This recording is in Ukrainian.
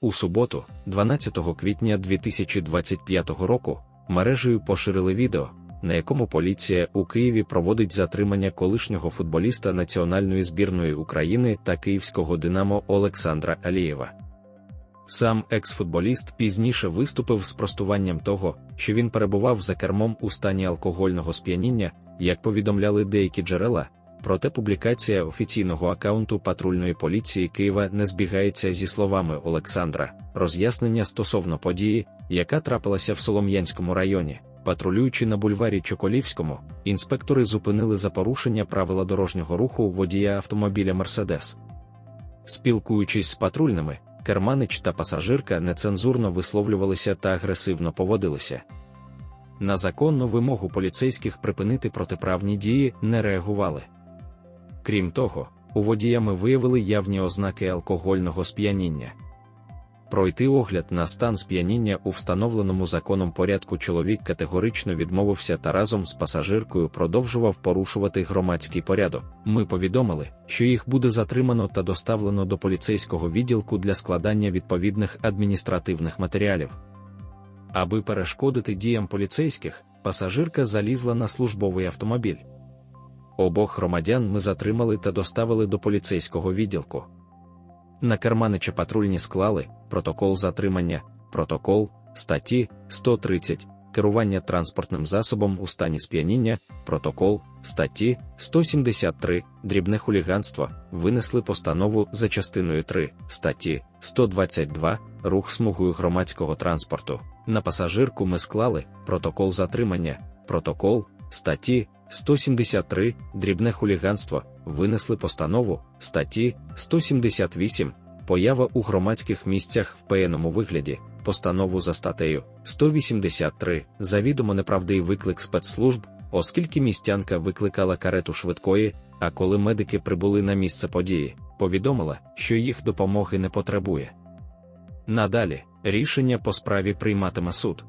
У суботу, 12 квітня 2025 року, мережею поширили відео, на якому поліція у Києві проводить затримання колишнього футболіста національної збірної України та київського Динамо Олександра Алієва. Сам екс-футболіст пізніше виступив з простуванням того, що він перебував за кермом у стані алкогольного сп'яніння, як повідомляли деякі джерела. Проте публікація офіційного акаунту патрульної поліції Києва не збігається зі словами Олександра. Роз'яснення стосовно події, яка трапилася в Солом'янському районі. Патрулюючи на бульварі Чоколівському, інспектори зупинили за порушення правила дорожнього руху водія автомобіля Мерседес. Спілкуючись з патрульними, керманич та пасажирка нецензурно висловлювалися та агресивно поводилися. На законну вимогу поліцейських припинити протиправні дії не реагували. Крім того, у водіями виявили явні ознаки алкогольного сп'яніння. Пройти огляд на стан сп'яніння у встановленому законом порядку чоловік категорично відмовився та разом з пасажиркою продовжував порушувати громадський порядок. Ми повідомили, що їх буде затримано та доставлено до поліцейського відділку для складання відповідних адміністративних матеріалів. Аби перешкодити діям поліцейських, пасажирка залізла на службовий автомобіль. Обох громадян ми затримали та доставили до поліцейського відділку. На Карманича патрульні склали протокол затримання, протокол статті 130, керування транспортним засобом у стані сп'яніння, протокол статті 173, дрібне хуліганство, винесли постанову за частиною 3 статті 122, рух смугою громадського транспорту. На пасажирку ми склали протокол затримання, протокол статті 173, дрібне хуліганство, винесли постанову статті 178, поява у громадських місцях в паєному вигляді, постанову за статтею 183, завідомо неправдий виклик спецслужб, оскільки містянка викликала карету швидкої, а коли медики прибули на місце події, повідомила, що їх допомоги не потребує. Надалі рішення по справі прийматиме суд.